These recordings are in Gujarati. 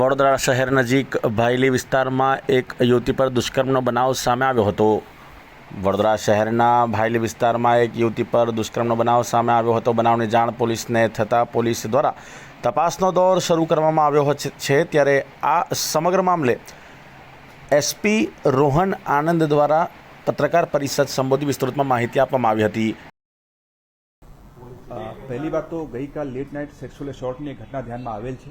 વડોદરા શહેર નજીક ભાયલી વિસ્તારમાં એક યુવતી પર દુષ્કર્મનો બનાવ સામે આવ્યો હતો. વડોદરા શહેરના ભાયલી વિસ્તારમાં એક યુવતી પર દુષ્કર્મનો બનાવ સામે આવ્યો હતો. બનાવની જાણ પોલીસને થતાં પોલીસ દ્વારા તપાસનો દોર શરૂ કરવામાં આવ્યો છે. ત્યારે આ સમગ્ર મામલે એસપી રોહન આનંદ દ્વારા પત્રકાર પરિષદ સંબોધી વિસ્તૃતમાં માહિતી આપવામાં આવી હતી. પહેલી વાત તો ગઈકાલ લેટ નાઇટ સેક્સ્યુઅલ શોર્ટની ઘટના ધ્યાનમાં આવેલ છે.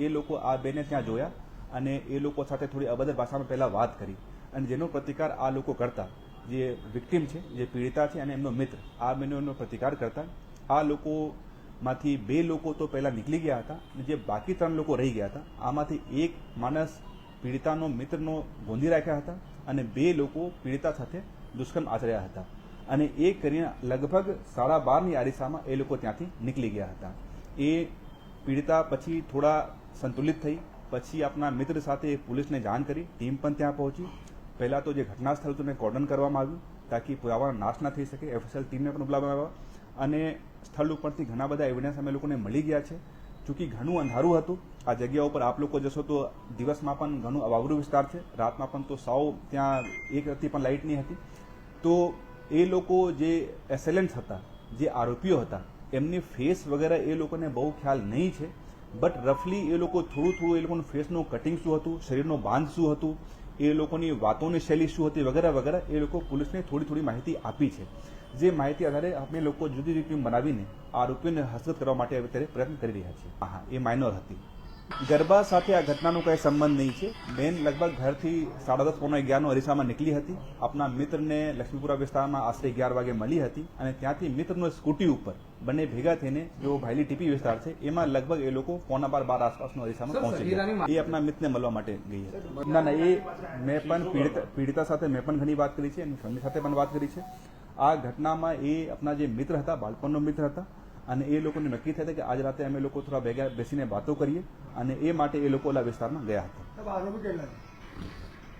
એ લોકો આ બેને ત્યાં જોયા અને એ લોકો સાથે થોડી અભદ્ર ભાષામાં પહેલાં વાત કરી. અને જેનો પ્રતિકાર આ લોકો કરતા, જે વિક્ટિમ છે, જે પીડિતા છે અને એમનો મિત્ર, આ બંનેનો પ્રતિકાર કરતા, આ લોકોમાંથી બે લોકો તો પહેલાં નીકળી ગયા હતા અને જે બાકી ત્રણ લોકો રહી ગયા હતા, આમાંથી એક માણસ પીડિતાનો મિત્રનો ગોંધી રાખ્યા હતા અને બે લોકો પીડિતા સાથે દુષ્કર્મ આચર્યા હતા. અને એ કરીને લગભગ સાડા બારની આરિસામાં એ લોકો ત્યાંથી નીકળી ગયા હતા. એ પીડિતા પછી થોડા સંતુલિત થઈ. પછી આપના મિત્ર સાથે પોલીસને જાણ કરી. ટીમ પણ ત્યાં પહોંચી. પહેલાં તો જે ઘટના સ્થળ હતું એને કોર્ડન કરવામાં આવ્યું, તાકી પુરાવાનો નાશ ના થઈ શકે. એફએસએલ ટીમને પણ બોલાવવામાં આવ્યા. અને સ્થળ ઉપરથી ઘણા બધા એવિડન્સ અમે લોકોને મળી ગયા છે. ચૂંકી ઘણું અંધારું હતું. આ જગ્યા ઉપર આપ લોકો જશો તો દિવસમાં પણ ઘણું અવાવરું વિસ્તાર છે. રાતમાં પણ તો સાવ ત્યાં એક હતી પણ લાઇટ નહીં હતી. તો એ લોકો જે એસેલન્ટ્સ હતા, જે આરોપીઓ હતા, એમની ફેસ વગેરે એ લોકોને બહુ ખ્યાલ નહીં છે. બટ રફલી એ લોકો થોડું થોડું એ લોકોનું ફેસનું કટિંગ શું હતું, શરીરનો બાંધ શું હતું, એ લોકોની વાતોની શૈલી શું હતી વગેરે વગેરે, એ લોકો પોલીસને થોડી થોડી માહિતી આપી છે. જે માહિતી આધારે આપણે લોકો જુદી જુદી ટીમ બનાવીને આરોપીઓને હસ્તગત કરવા માટે અત્યારે પ્રયત્ન કરી રહ્યા છીએ. હા, એ માઇનોર હતી. ગરબા સાથે આ ઘટનાનો કોઈ સંબંધ નહીં છે. બેન લગભગ ઘરથી સાડા દસ પોણા અગિયારનો અરીસામાં નીકળી હતી. આપના મિત્રને લક્ષ્મીપુરા વિસ્તારમાં આશરે અગિયાર વાગે મળી હતી અને ત્યાંથી મિત્રનો સ્કૂટી ઉપર બંને ભેગા થઈને જો ભાઈલી ટીપી વિસ્તાર છે. એમાં લગભગ એ લોકો પોણા બાર બાર આસપાસનો અરીસામાં પહોંચી ગયા. એ આપણા મિત્રને મળવા માટે ગઈ હતી. ના ના એ મેં પણ પીડિતા સાથે મેં પણ ઘણી વાત કરી છે. એની ફેમિલી સાથે પણ વાત કરી છે. આ ઘટનામાં એ આપણા જે મિત્ર હતા બાળપણનો મિત્ર હતા અને એ લોકોને નક્કી થયા કે આજ રાતે અમે લોકો થોડા ભેગા બેસીને વાતો કરીએ અને એ માટે એ લોકો ઓલા વિસ્તારમાં ગયા હતા.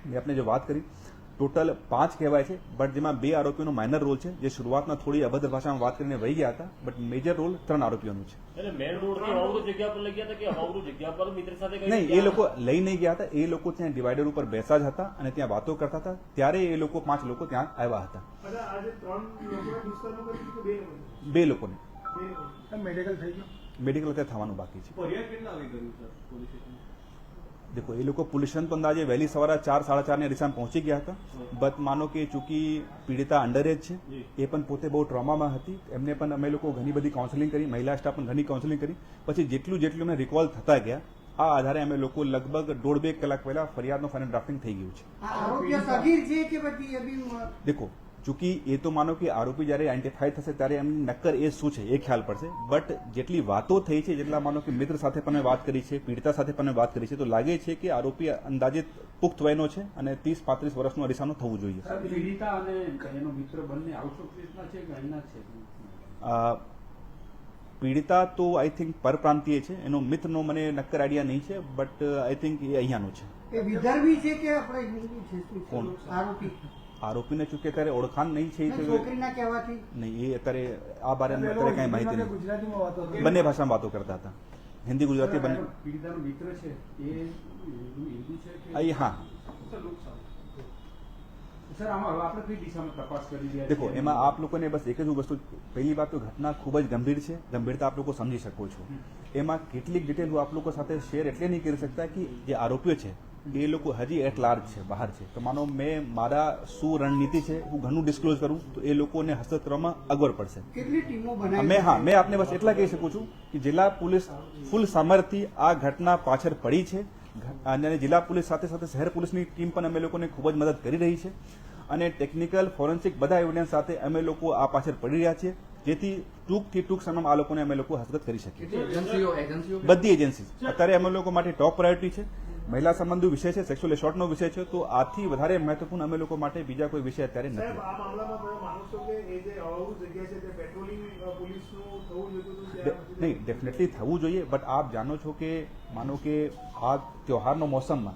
મેં આપણે જે વાત કરી ટોટલ પાંચ કહેવાય છે બટ જેમાં બે આરોપીનો માઇનર રોલ છે જે શરૂઆતમાં થોડી અભદ્ર ભાષામાં વાત કરીને વહી ગયા હતા બટ મેજર રોલ ત્રણ આરોપીઓનો છે. એટલે મેન રોડથી અવાવરૂ જગ્યા પર લઈ ગયા હતા કે અવાવરૂ જગ્યા પર મિત્ર સાથે નહીં એ લોકો લઈ નહીં ગયા હતા એ લોકો ત્યાં ડિવાઈડર ઉપર બેસા જ હતા અને ત્યાં વાતો કરતા હતા ત્યારે એ લોકો પાંચ લોકો ત્યાં આવ્યા હતા. બે લોકોને. મેડિકલ થઈ ગયું? મેડિકલ અત્યારે થવાનું બાકી છે. ફરિયાદ કેટલા વાગે કર્યું સર પોલીસ સ્ટેશન દેખો એ લોકો પોલીસ સ્ટેશન તો અંદાજે વહેલી સવારે ચાર સાડા ચારની રિસામાં પહોંચી ગયા હતા. બટ માનો કે ચૂંકી પીડિતા અંડર છે. એ પણ પોતે બહુ ટ્રોમામાં હતી. એમને પણ અમે લોકો ઘણી બધી કાઉન્સેલિંગ કરી મહિલા સ્ટાફ પણ ઘણી કાઉન્સેલિંગ કરી. પછી જેટલું જેટલું અમને રિકોલ થતા ગયા આ આધારે અમે લોકો લગભગ દોઢ બે કલાક પહેલા ફરિયાદનો ફાઇનલ ડ્રાફ્ટિંગ થઈ ગયું છે. દેખો ચૂંકી એ તો માનો કે આરોપી જ્યારે આઈડેન્ટિફાઈ થશે ત્યારે એમની નક્કર એ શું છે એ ખ્યાલ પડશે. બટ જેટલી વાતો થઈ છે જેટલા માનો કે મિત્ર સાથે પણ વાત કરી છે પીડિતા સાથે પણ વાત કરી છે તો લાગે છે કે આરોપી અંદાજે પુખ્ત વયનો છે અને ત્રીસ પાંત્રીસ વર્ષનો અરીસાનો થવું જોઈએ. પીડિતા અને એનો મિત્ર બંને આઉટ ઓફ પ્લેસના છે કે છે? પીડિતા તો આઈ થિંક પરપ્રાંતીય છે. એનો મિત્રનો મને નક્કર આઈડિયા નહીં છે બટ આઈ થિંક એ અહીંયાનો છે. એ વિદર્ભી છે કે આપણે હિન્દુ છે? શું આરોપી. આરોપીને ચૂકે ત્યારે ઓળખાણ નહીં છે છોકરીના કહેવાથી? નહીં એ અત્યારે આ બારેમાં અત્યારે કાંઈ માહિતી નહીં. ગુજરાતીમાં વાતો બંને ભાષામાં વાતો કરતા હતા. હિન્દી ગુજરાતી બંને પીડિતાનો મિત્ર છે એ હિન્દુ હિન્દુ છે અહીં હા. દેખો એમાં આપ લોકોને બસ એક જ વસ્તુ પહેલી વાત તો ઘટના ખૂબ જ ગંભીર છે. ગંભીરતા આપ લોકો સમજી શકો છો. એમાં કેટલીક ડિટેલ હું આપ લોકો સાથે શેર એટલે નહીં કરી શકતા કે જે આરોપીઓ છે એ લોકો હજી એટ લાર્જ છે બહાર છે. તો માનો મેં મારા શું રણનીતિ છે હું ઘણું ડિસ્ક્લોઝ કરું તો એ લોકોને હસ્તક કરવામાં અગવડ પડશે. કેટલી ટીમો મેં હા મેં આપને બસ એટલા કહી શકું છું કે જિલ્લા પોલીસ ફૂલ સામર્થ્ય આ ઘટના પાછળ પડી છે. અને જિલ્લા પોલીસ સાથે સાથે શહેર પોલીસની ટીમ પણ અમે લોકોને ખૂબ જ મદદ કરી રહી છે. અને ટેકનિકલ ફોરેન્સિક બધા એવિડન્સ સાથે અમે લોકો આ પાછળ પડી રહ્યા છીએ જેથી ટૂંકથી ટૂંક સમયમાં આ લોકોને અમે લોકો હસ્તગત કરી શકીએ. કેટલી એજન્સીઓ એજન્સીઓ બધી એજન્સી અત્યારે અમે લોકો માટે ટોપ પ્રાયોરિટી છે. મહિલા સંબંધો વિષય છે સેક્સ્યુઅલ એસોર્ટનો વિષય છે તો આથી વધારે મહત્વપૂર્ણ અમે લોકો માટે બીજા કોઈ વિષય અત્યારે નથી. નહીં ડેફિનેટલી થવું જોઈએ બટ આપ જાણો છો કે માનો કે આ ત્યોહારનો મોસમમાં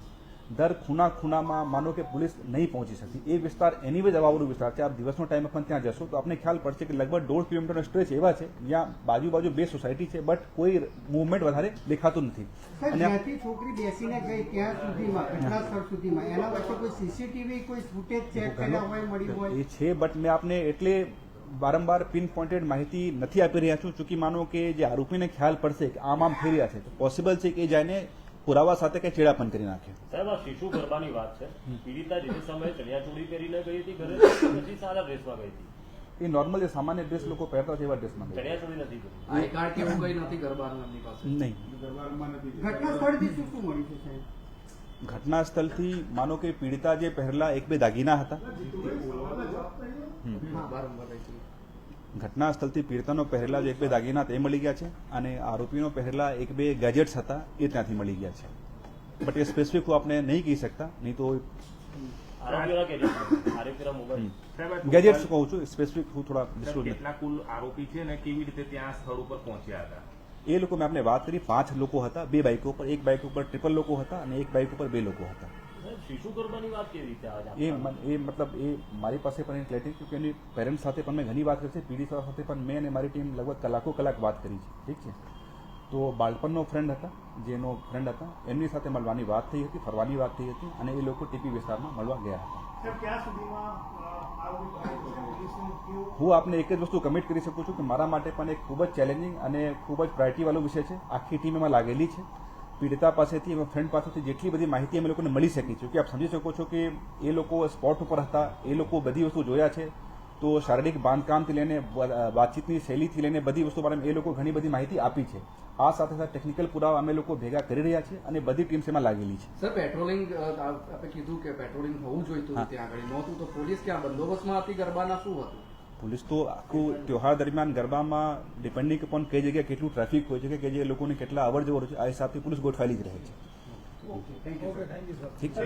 દર ખૂણા ખૂણામાં માનો કે પોલીસ નહીં પહોંચી શકતી. એ વિસ્તાર એની જ અવાવરું વિસ્તાર છે. આપ દિવસનો ટાઈમ પણ ત્યાં જશો તો આપને ખ્યાલ પડશે કે લગભગ દોઢ કિલોમીટરનો સ્ટ્રેચ એવા છે. જ્યાં બાજુ બાજુ બે સોસાયટી છે બટ કોઈ મુવમેન્ટ વધારે દેખાતું નથી. અને છોકરી બેસીને ગઈ ત્યાં સુધીમાં ઘટના સ્થળ સુધીમાં એના વચ્ચે કોઈ સીસીટીવી કોઈ ફૂટેજ ચેક કર્યા હોય મળી હોય? એ છે બટ મેં આપને એટલે વારંવાર પિન પોઇન્ટેડ માહિતી નથી આપી રહ્યા છું ચૂંકી માનો કે જે આરોપીને ખ્યાલ પડશે કે આમ આમ થઈ રહ્યા છે. તો પોસિબલ છે કે એ જઈને પુરાવા સાથે કંઈ ચેડાપણ કરી નાખે સાહેબ આ શિશુ ગરબાની વાત છે. પીડિતા જે સમયે ચણિયાચોળી પહેરીને ગઈ હતી ઘરે પછી સારા ડ્રેસમાં ગઈ હતી. એ નોર્મલ જે સામાન્ય ડ્રેસ લોકો પહેરતા હોય એવા ડ્રેસમાં ચણિયાચોળી નથી આઈ કાર્ડ કે એવું કઈ નથી ગરબાનું એમની પાસે? નહીં. ઘટના સ્થળથી શું શું મળ્યું છે સાહેબ? ઘટના સ્થળથી માનો કે પીડિતા જે પહેલા એક બે દાગીના હતા. ઘટના સ્થળથી પીડિતાનો પહેરેલા જે એક બે દાગીના તે મળી ગયા છે અને આરોપીનો પહેરેલા એક બે ગેજેટ્સ હતા એ ત્યાંથી મળી ગયા છે. બટ એ સ્પેસિફિક હું આપણે નહીં કહી શકતા નહીં તો ગેજેટ્સ કહું છું સ્પેસિફિક હું થોડા ડિસ્ક્લોઝ નથી. કેટલા કુલ આરોપી છે ને કેવી રીતે ત્યાં સ્થળ ઉપર પહોંચ્યા હતા? એ લોકો મેં આપને વાત કરી પાંચ લોકો હતા બે બાઇકો ઉપર એક બાઇક ઉપર ટ્રિપલ લોકો હતા અને એક બાઇક ઉપર બે લોકો હતા. એ એ મતલબ એ મારી પાસે પણ એની ક્લેરિટી કે એની પેરેન્ટ્સ સાથે પણ મેં ઘણી વાત કરી છે પીડી સાથે પણ મેં અને મારી ટીમ લગભગ કલાકો કલાક વાત કરી છે ઠીક છે? તો બાળપણનો ફ્રેન્ડ હતા જેનો ફ્રેન્ડ હતા એમની સાથે મળવાની વાત થઈ હતી ફરવાની વાત થઈ હતી અને એ લોકો ટીપી વિસ્તારમાં મળવા ગયા હતા. હું આપને એક જ વસ્તુ કમિટ કરી શકું છું કે મારા માટે પણ એક ખૂબ જ ચેલેન્જિંગ અને ખૂબ જ પ્રાયોરિટી વાળો વિષય છે. આખી ટીમ એમાં લાગેલી છે. પીડિતા પાસેથી એમાં ફ્રેન્ડ પાસેથી જેટલી બધી માહિતી અમે લોકોને મળી શકી છે. કે આપ સમજી શકો છો કે એ લોકો સ્પોટ ઉપર હતા એ લોકો બધી વસ્તુ જોયા છે. તો શારીરિક બાંધકામથી લઈને વાતચીતની શૈલીથી લઈને બધી વસ્તુ પર એ લોકો ઘણી બધી માહિતી આપી છે. આ સાથે સાથે ટેકનિકલ પુરાવા અમે લોકો ભેગા કરી રહ્યા છે અને બધી ટીમ્સ એમાં લાગેલી છે. સર પેટ્રોલિંગ આપણે આપે કીધું કે પેટ્રોલિંગ હોવું જોઈતું ત્યાં આગળ. નહોતું તો પોલીસ ક્યાં બંદોબસ્તમાં હતી? ગરબાના શું હતું? પોલીસ તો આખું ત્યોહાર દરમિયાન ગરબામાં ડિપેન્ડિંગ અપોન કઈ જગ્યાએ કેટલું ટ્રાફિક હોય છે કે કે જે લોકોને કેટલા અવર જવર હોય છે આ હિસાબથી પોલીસ ગોઠવાયેલી જ રહે છે. ઠીક છે.